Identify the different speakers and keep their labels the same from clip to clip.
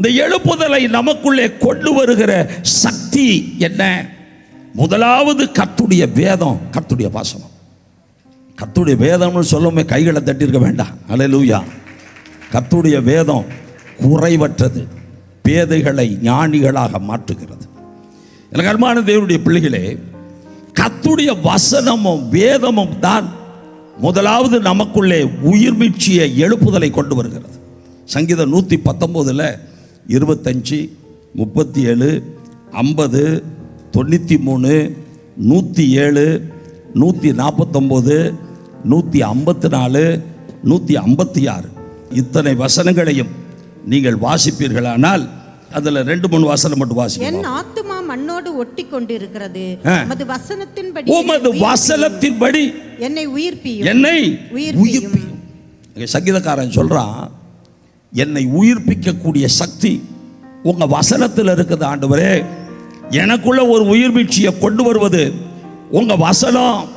Speaker 1: இந்த எழுப்புதலை நமக்குள்ளே கொண்டு வருகிற சக்தி என்ன? முதலாவது கத்துடைய வேதம் கத்துடைய பாசனம் கத்துடைய வேதம்னு சொல்லுமே கைகளை தட்டியிருக்க வேண்டாம். அலலூயா கத்துடைய வேதம் குறைவற்றது பேதைகளை ஞானிகளாக மாற்றுகிறது. எனக்கு அருமான தேவனுடைய பிள்ளைகளே கத்துடைய வசனமும் வேதமும் தான் முதலாவது நமக்குள்ளே உயிர்மீட்சியை எழுப்புதலை கொண்டு வருகிறது. சங்கீதம் நூற்றி பத்தொம்போதில் இருபத்தஞ்சி முப்பத்தி ஏழு ஐம்பது தொண்ணூற்றி மூணு நூற்றி ஏழு நூற்றி நாற்பத்தொம்போது நூற்றி ஐம்பத்தி நாலு நூற்றி ஐம்பத்தி ஆறு இத்தனை வசனங்களையும் நீங்கள் வாசிப்பீர்களானால் அதில் ரெண்டு மூணு வசனம் மட்டும் வாசிப்போம்
Speaker 2: என் ஆத்துமா மண்ணோடு ஒட்டி கொண்டிருக்கிறது. உமது வசனத்தின்படி
Speaker 1: உமது
Speaker 2: என்னை
Speaker 1: வசனத்தின்படி.
Speaker 2: என்னை உயிர்ப்பியும்
Speaker 1: என்னை
Speaker 2: உயிர்ப்பியும்.
Speaker 1: சங்கீதக்காரன் சொல்றான் என்னை உயிர்ப்பிக்கக்கூடிய சக்தி உங்க வசனத்தில் இருக்குது ஆண்டவரே. எனக்குள்ள ஒரு உயிர்மீட்சியை கொண்டு வருவது உங்க வசனம்.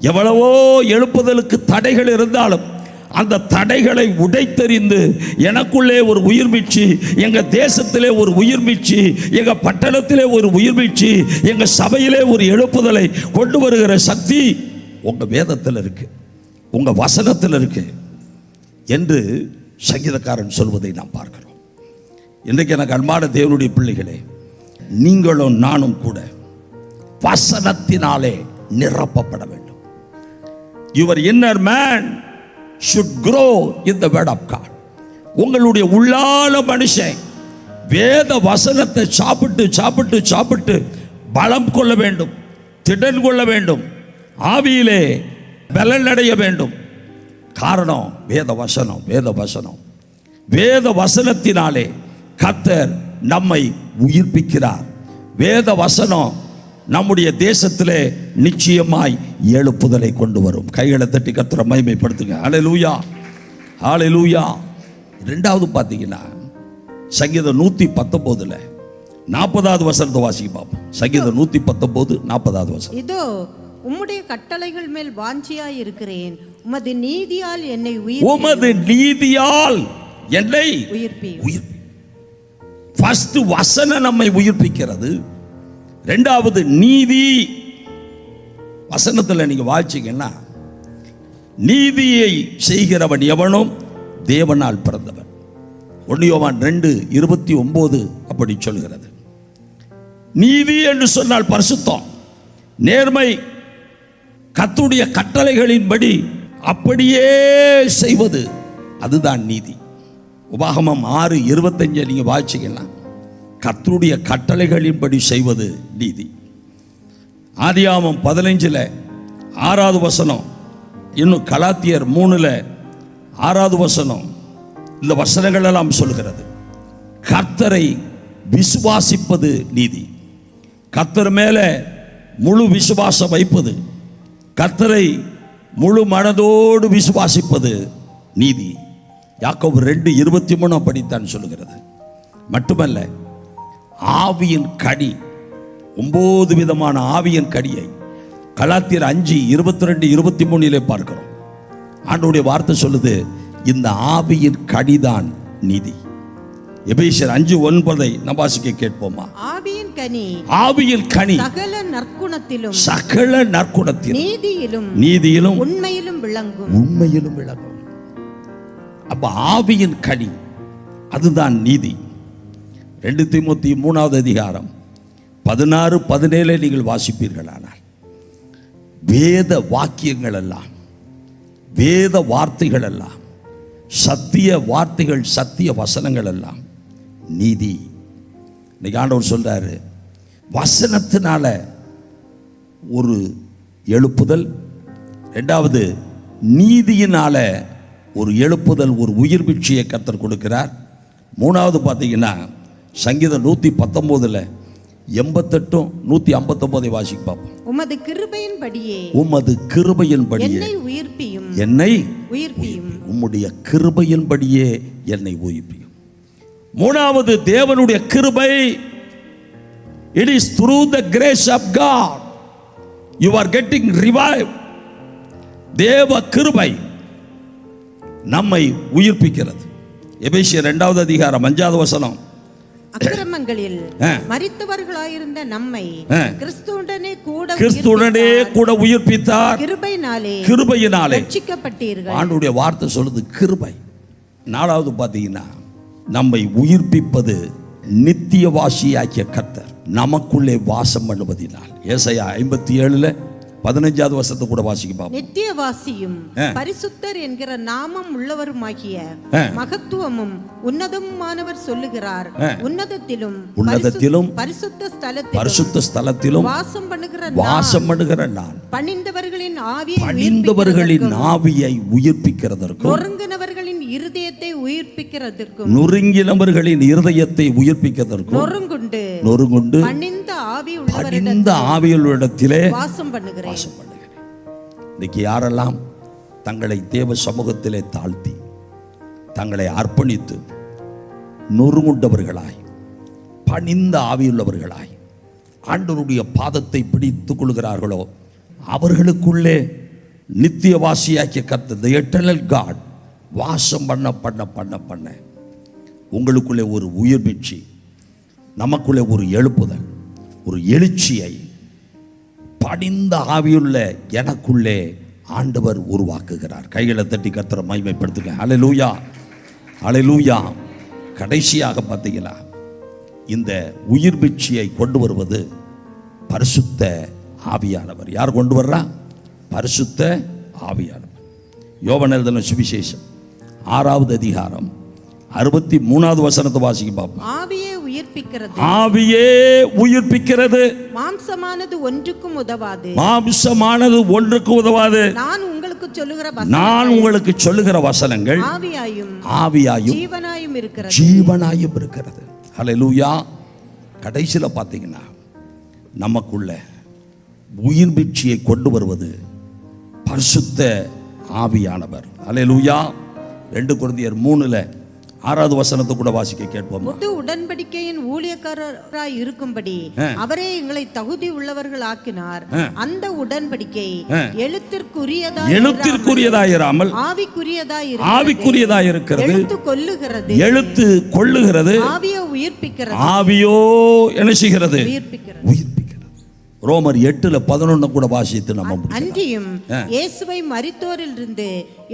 Speaker 1: எவ்வளவோ எழுப்புதலுக்கு தடைகள் இருந்தாலும் அந்த தடைகளை உடைத்தெறிந்து எனக்குள்ளே ஒரு உயிர்மீட்சி எங்கள் தேசத்திலே ஒரு உயிர்மீட்சி எங்கள் பட்டணத்திலே ஒரு உயிர்மீழ்ச்சி எங்கள் சபையிலே ஒரு எழுப்புதலை கொண்டு வருகிற சக்தி உங்கள் வேதத்தில் இருக்கு உங்கள் வசனத்தில் இருக்கு என்று சங்கீதக்காரன் சொல்வதை நாம் பார்க்கிறோம். இன்றைக்கு எனக்கு அன்பான தேவனுடைய பிள்ளைகளே நீங்களும் நானும் கூட வசனத்தினாலே நிரப்பப்பட வேண்டும். Your inner man should grow in the word of God உங்களுடைய உள்ளால மனுஷன் வேத வசனத்தை சாப்பிட்டு சாப்பிட்டு சாப்பிட்டு பலம் கொள்ள வேண்டும் திடன் கொள்ள வேண்டும் ஆவியிலே பலன் அடைய வேண்டும். காரணம் வேத வசனம் வேத வசனம் வேத வசனத்தினாலே கத்தர் நம்மை உயிர்ப்பிக்கிறார். வேத வசனம் நம்முடைய தேசத்திலே நிச்சயமாய் எழுப்புதலை கொண்டு வரும். கைகளை தட்டி கத்துற மகிமைப்படுத்துங்க. ஆளு லூயா ரெண்டாவது பார்த்தீங்கன்னா சங்கீதம் நூற்றி பத்தொம்போதில் நாற்பதாவது வசனத்தை வாசிக்க பார்ப்போம் சங்கீதம் நூற்றி பத்தொம்போது நாற்பதாவது வசனம்.
Speaker 2: இதோ உம்முடைய கட்டளைகள் மேல் வாஞ்சியாய் இருக்கிறேன் உமது நீதியால் என்னை உயிர்
Speaker 1: உமது நீதியால் என்னை உயிர் ஃபர்ஸ்ட் வசனம் நம்மை உயிர்ப்பிக்கிறது. ரெண்டாவது நீதி. வசனத்தில் நீங்க வாசிச்சீங்கன்னா நீதியை செய்கிறவன் எவனும் தேவனால் பிறந்தவன். ஒன்னியோவான் ரெண்டு இருபத்தி ஒன்பது அப்படி சொல்கிறது. நீதி என்று சொன்னால் பரிசுத்தம். நேர்மை கத்துடைய கட்டளைகளின்படி அப்படியே செய்வது அதுதான் நீதி. உபாகமம் ஆறு இருபத்தஞ்சை நீங்கள் வாசிக்கலாம். கத்தருடைய கட்டளைகளின்படி செய்வது நீதி. ஆதியாமம் பதினஞ்சில் ஆறாவது வசனம் இன்னும் கலாத்தியர் மூணில் ஆறாவது வசனம் இந்த வசனங்கள் எல்லாம் சொல்கிறது. கர்த்தரை விசுவாசிப்பது நீதி. கர்த்தர் மேலே முழு விசுவாசம் வைப்பது. கர்த்தரை முழு மனதோடு விசுவாசிப்பது நீதி. யாக்கோ ரெண்டு இருபத்தி மூணு அப்படித்தான் சொல்லுகிறது. மட்டுமல்ல ஆவியின் கடி ஒம்பது விதமான ஆவியின் கடியை கலாத்தியர் அஞ்சு இருபத்தி ரெண்டு இருபத்தி மூணிலே பார்க்கிறோம். ஆண்டோடைய வார்த்தை சொல்லுது இந்த ஆவியின் கடிதான் நீதி. எபேசியர் அஞ்சு ஒன்பதை நம்ம கேட்போமா?
Speaker 2: ஆவி கனி.
Speaker 1: ஆவியின் கனி.
Speaker 2: சகல நற்குணத்திலும்
Speaker 1: சகல நற்குணத்தில்
Speaker 2: நீதியிலும்
Speaker 1: நீதியிலும்.
Speaker 2: உண்மையிலும் விளங்கும்.
Speaker 1: உண்மையிலும் விளங்கும். அப்ப ஆவியின் கனி அதுதான் நீதி. ரெண்டு தீமோத்தி மூணாவது அதிகாரம் பதினாறு பதினேழை நீங்கள் வாசிப்பீர்களானால். வேத வாக்கியங்கள் எல்லாம் வேத வார்த்தைகள் எல்லாம் சத்திய வார்த்தைகள் சத்திய வசனங்கள் எல்லாம் நீதி. இன்னைக்கு ஆண்டவர் சொல்றாரு வசனத்தினால ஒரு எழுப்புதல். ரெண்டாவது நீதியினால ஒரு எழுப்புதல் ஒரு உயிர் பிட்சியை கத்தர் கொடுக்கிறார். மூணாவது பார்த்தீங்கன்னா சங்கீதம் நூற்றி பத்தொம்போதில் எண்பத்தெட்டும் நூற்றி ஐம்பத்தொம்போதை வாசிக்க பார்ப்போம்.
Speaker 2: உமது கிருபையின்படியே
Speaker 1: உமது கிருபையின்படியே
Speaker 2: என்னை உயிர்ப்பியும்.
Speaker 1: என்னை
Speaker 2: உயிர்ப்பியும்.
Speaker 1: உம்முடைய கிருபையின்படியே என்னை உயிர்ப்பியும். மூணாவது தேவனுடைய கிருபை it is through the grace of God you are getting revive தேவ கிருபை நம்மை உயிர்ப்பிக்கிறது. எபேசியர் இரண்டாவது அதிகாரம் அஞ்சாவது வசனம்.
Speaker 2: அக்கிரமங்களில்
Speaker 1: ஆ.
Speaker 2: மரித்தவர்களாயிருந்த நம்மை
Speaker 1: ஆ.
Speaker 2: கிறிஸ்துவுடனே கூட
Speaker 1: கிறிஸ்துடனே. கூட உயிர்ப்பித்தார்.
Speaker 2: கிருபையினாலே
Speaker 1: கிருபையினாலே.
Speaker 2: ரட்சிக்கப்பட்டீர்கள்.
Speaker 1: ஆண்டுடைய வார்த்தை சொல்லுது கிருபை. நாலாவது பார்த்தீங்கன்னா நம்மை உயிர்ப்பிப்பது நித்தியவாசியாக்கிய கர்த்தர். நமக்குள்ளே வாசம் பண்ணுவதினால் ஏசையா ஐம்பத்தி ஏழுல பதினஞ்சாவது வருஷத்தை கூட வாசிக்க பார்ப்போம்
Speaker 2: நித்தியவாசியும்
Speaker 1: ஆ.
Speaker 2: பரிசுத்தர் என்கிற நாமம் உள்ளவருமாகிய. மகத்துவமும் உன்னதமானவர் சொல்லுகிறார். உன்னதத்திலும்
Speaker 1: உன்னதத்திலும்
Speaker 2: பரிசுத்த ஸ்தலத்திலும்
Speaker 1: பரிசுத்த ஸ்தலத்திலும்
Speaker 2: வாசம் பண்ணுகிற
Speaker 1: வாசம் பண்ணுகிற நான்
Speaker 2: பணிந்தவர்களின் ஆவியை
Speaker 1: பணிந்தவர்களின் ஆவியை உயிர்ப்பிக்கிறதற்கும்
Speaker 2: நொறுங்குனவர்களின் இருதயத்தை உயிர்ப்பிக்கிறதற்கும்
Speaker 1: நொறுங்கினவர்களின் இருதயத்தை உயிர்ப்பிக்கிறதற்கும்
Speaker 2: நொறுங்குண்டு
Speaker 1: நொறுங்குண்டு
Speaker 2: பணிந்த ஆவி
Speaker 1: பணிந்த ஆவியுள்ளிடத்திலே
Speaker 2: வாசம் பண்ணுகிறேன்.
Speaker 1: வாசம் பண்ணுகிறேன். இன்னைக்கு யாரெல்லாம் தங்களை தேவ சமூகத்திலே தாழ்த்தி தங்களை அர்ப்பணித்து நொறுங்குண்டவர்களாய் பணிந்த ஆவியுள்ளவர்களாய் ஆண்டவருடைய பாதத்தை பிடித்துக் கொள்கிறார்களோ அவர்களுக்குள்ளே நித்தியவாசியாக்கிய the eternal காட் வாசம் பண்ண பண்ண பண்ண பண்ண. உங்களுக்குள்ளே ஒரு உயிர்மீட்சி நமக்குள்ளே ஒரு எழுப்புதல் ஒரு எழுச்சியை படிந்த ஆவியுள்ள எனக்குள்ளே ஆண்டவர் உருவாக்குகிறார். கைகளை தட்டி கர்த்தரை மைமைப்படுத்துங்க அலை லூயா கடைசியாக பார்த்தீங்களா? இந்த உயிர் மீட்சியை கொண்டு வருவது பரிசுத்த ஆவியானவர். யார் கொண்டு வர்றா? பரிசுத்த ஆவியானவர். யோவ எழுதின சுவிசேஷம். ஆறாவது அதிகாரம். அறுபத்தி மூணாவது வசனத்தை வாசிக்க பார்ப்போம்.
Speaker 2: ஆவியே உயிர்ப்பிக்கிறது.
Speaker 1: ஆவியே உயிர்ப்பிக்கிறது.
Speaker 2: மாம்சமானது ஒன்றுக்கும் உதவாது.
Speaker 1: மாம்சமானது ஒன்றுக்கு உதவாது.
Speaker 2: நான் உங்களுக்கு சொல்லுகிற
Speaker 1: நான் உங்களுக்கு சொல்லுகிற வசனங்கள்.
Speaker 2: ஆவியாயும்
Speaker 1: ஆவியாயும்
Speaker 2: ஜீவனாயும் இருக்கிறது.
Speaker 1: ஜீவனாயும் இருக்கிறது. ஹalleluya. கடைசியில் பார்த்தீங்கன்னா நமக்குள்ள உயிர் கொண்டு வருவது பரிசுத்த ஆவியானவர். ஹalleluya. ரெண்டு குழந்தையர் மூணுல ஆறாவது வசனத்தை கூட வாசிக்க கேட்போம்.
Speaker 2: புது உடன்படிக்கையின் ஊழியக்காரராய் இருக்கும்படி அவரே எங்களை தகுதி உள்ளவர்கள் ஆக்கினார் அந்த உடன்படிக்கை எழுத்திற்குரியதா
Speaker 1: எழுத்திற்குரியதாயிராமல்
Speaker 2: ஆவிக்குரியதாய்
Speaker 1: ஆவிக்குரியதாய் இருக்கிறது
Speaker 2: எழுத்து கொல்லுகிறது.
Speaker 1: எழுத்து கொள்ளுகிறது
Speaker 2: ஆவியை உயிர்ப்பிக்கிறது.
Speaker 1: ஆவியோ என்ன செய்கிறது?
Speaker 2: உயிர்ப்பிக்கிறது.
Speaker 1: உயிர்ப்பிக்கிறது. ரோமர் எட்டுல பதினொன்னு கூட வாசித்து நம்ம.
Speaker 2: அன்றியும் இயேசுவை மரித்தோரிலிருந்து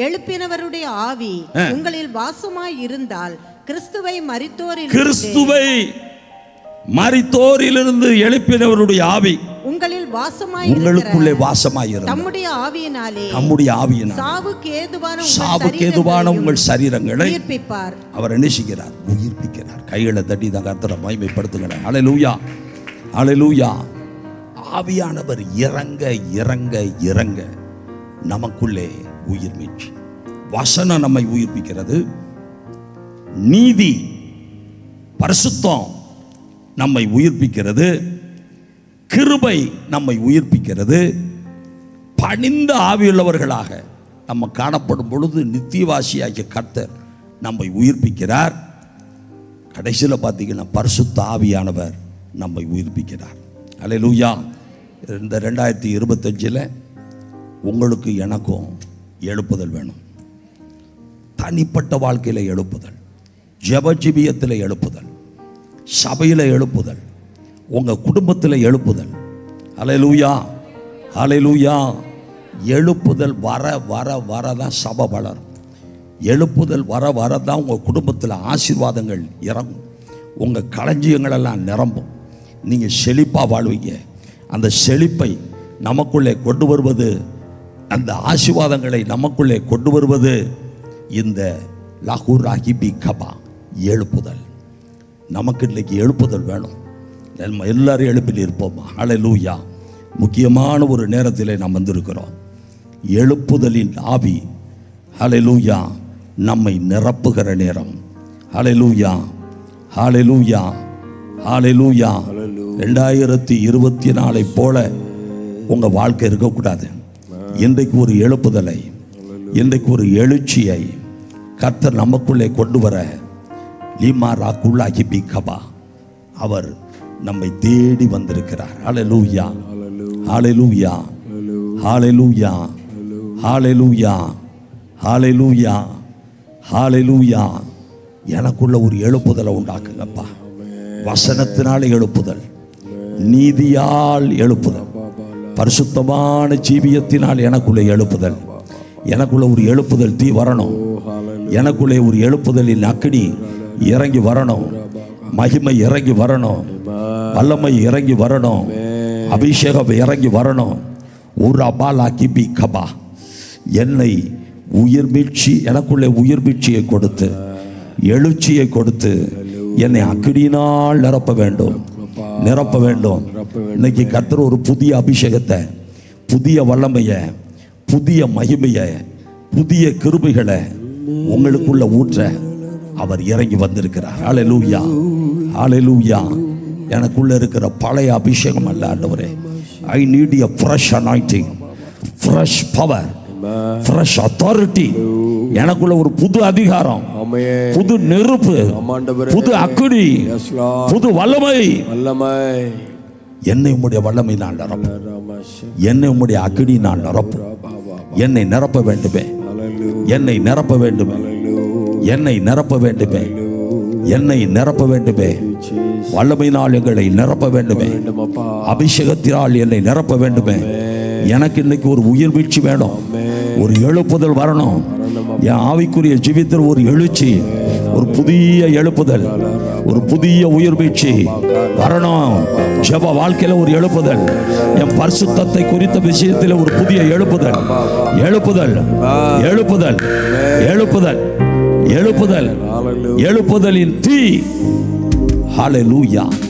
Speaker 2: எழுப்பினவருடைய ஆவி உங்களில் வாசமாய் இருந்தால் கிறிஸ்துவை மரித்தோரில்
Speaker 1: கிறிஸ்துவை மரித்தோரிலிருந்து எழுப்பினவருடைய ஆவி
Speaker 2: உங்களில் வாசமாய்
Speaker 1: உங்களுக்குள்ளே வாசமாயிருந்த
Speaker 2: தம்முடைய ஆவியினாலே
Speaker 1: நம்முடைய ஆவியினால்.
Speaker 2: சாவுக்கு ஏதுவான
Speaker 1: சாவுக்கு ஏதுவான உங்கள் சரீரங்களை
Speaker 2: உயிர்ப்பிப்பார்.
Speaker 1: அவர் என்ன செய்கிறார் உயிர்ப்பிக்கிறார். கைகளை தட்டி தான் கர்த்தரை மகிமைப்படுத்துகிறார். அலைலூயா அலைலூயா ஆவியானவர் இறங்க இறங்க இறங்க நமக்குள்ளே உயிர் மீட்சி. வசனம் நம்மை உயிர்ப்பிக்கிறது. நீதி பரிசுத்தம் நம்மை உயிர்ப்பிக்கிறது. கிருபை நம்மை உயிர்ப்பிக்கிறது. பணிந்த ஆவியுள்ளவர்களாக நம்ம காணப்படும் பொழுது நித்தியவாசியாகிய கர்த்தர் நம்மை உயிர்ப்பிக்கிறார். கடைசியில் பார்த்தீங்கன்னா பரிசுத்த ஆவியானவர் நம்மை உயிர்ப்பிக்கிறார். அல்லேலூயா இந்த ரெண்டாயிரத்தி இருபத்தஞ்சில் உங்களுக்கு எனக்கும் எழுப்புதல் வேணும். தனிப்பட்ட வாழ்க்கையில் எழுப்புதல் ஜபஜிபியத்தில் எழுப்புதல் சபையில் எழுப்புதல் உங்கள் குடும்பத்தில் எழுப்புதல். அலையலூயா அலையலூயா எழுப்புதல் வர வர வர தான் சபை வளரும். எழுப்புதல் வர வர தான் உங்கள் குடும்பத்தில் ஆசீர்வாதங்கள் இறங்கும். உங்கள் களஞ்சியங்களெல்லாம் நிரம்பும். நீங்கள் செழிப்பாக வாழ்வீங்க. அந்த செழிப்பை நமக்குள்ளே கொண்டு வருவது அந்த ஆசீர்வாதங்களை நமக்குள்ளே கொண்டு வருவது இந்த லாகூர் ராகிபி கபா எழுப்புதல். நமக்கு இன்றைக்கு எழுப்புதல் வேணும். நம்ம எல்லாரும் எழுப்பில் இருப்போம்? அழலூயா முக்கியமான ஒரு நேரத்தில் நாம் வந்திருக்கிறோம். எழுப்புதலின் ஆவி ஹலெலூயா நம்மை நிரப்புகிற நேரம். ஹலெலூயா ஹalleluya ஹalleluya. ரெண்டாயிரத்தி இருபத்தி நாலை போல உங்கள் வாழ்க்கை இருக்கக்கூடாது. இன்றைக்கு ஒரு எழுப்புதலை இன்றைக்கு ஒரு எழுச்சியை கர்த்தர் நமக்குள்ளே கொண்டு வர லீமா ராக்குள்ளாகி பி கபா அவர் நம்மை தேடி வந்திருக்கிறார். அலலூயா ஹalleluya. ஹalleluya. ஹalleluya. ஹalleluya. ஹாலெலூயா எனக்குள்ள ஒரு எழுப்புதலை உண்டாக்குங்கப்பா. வசனத்தினால எழுப்புதல். நீதியால் எழுப்புதல். பரிசுத்தமான ஜீவியத்தினால் எனக்குள்ளே எழுப்புதல். எனக்குள்ள ஒரு எழுப்புதல் தீ வரணும். எனக்குள்ளே ஒரு எழுப்புதலின் அக்கினி இறங்கி வரணும். மகிமை இறங்கி வரணும். வல்லமை இறங்கி வரணும். அபிஷேகம் இறங்கி வரணும். ஒரு அபாலா கிபி கபா. என்னை உயிர் மீட்சி எனக்குள்ளே உயிர் மீட்சியை கொடுத்து எழுச்சியை கொடுத்து என்னை அக்கினியினால் நிரப்ப வேண்டும். நிரப்ப வேண்டும். இன்னைக்கு கர்த்தர் ஒரு புதிய அபிஷேகத்தை புதிய வல்லமையை புதிய மகிமையை புதிய கிருபைகளை உங்களுக்குள்ள ஊற்ற அவர் இறங்கி வந்திருக்கிறார். ஹalleluya ஹalleluya எனக்குள்ள இருக்கிற பழைய அபிஷேகம் அல்ல ஆண்டவரே. I need a fresh anointing fresh power fresh authority எனக்குள்ள ஒரு புது அதிகாரம். புது நெருப்பு. புது அக்குடி. புது வல்லமை.
Speaker 3: வல்லமை.
Speaker 1: என்னை உம்முடைய வல்லமை நான் நிரப்பும். என்னை உம்முடைய அக்கினி நான் நிரப்பும்.
Speaker 3: பாபா
Speaker 1: என்னை நிரப்ப வேண்டுமே. என்னை நிரப்ப வேண்டுமே. என்னை நிரப்ப வேண்டுமே. என்னை நிரப்ப வேண்டுமே. வல்லமையினால் எங்களை நிரப்ப வேண்டுமே. அபிஷேகத்தினால் என்னை நிரப்ப வேண்டுமே. எனக்கு இன்னைக்கு ஒரு உயிர் வீழ்ச்சி வேணும். ஒரு எழுப்புதல் வரணும். என் ஆவிக்குரிய ஜீவித்தில் ஒரு எழுச்சி ஒரு புதிய எழுப்புதல் ஒரு புதிய உயிர் வீழ்ச்சி வரணும். ஜப வாழ்க்கையில ஒரு எழுப்புதல் என் பரிசுத்தத்தை குறித்த விஷயத்தில் ஒரு புதிய எழுப்புதல். எழுப்புதல் எழுப்புதல் எழுப்புதல் எழுப்புதல் எழுப்புதலின் தீ. ஹalleluya.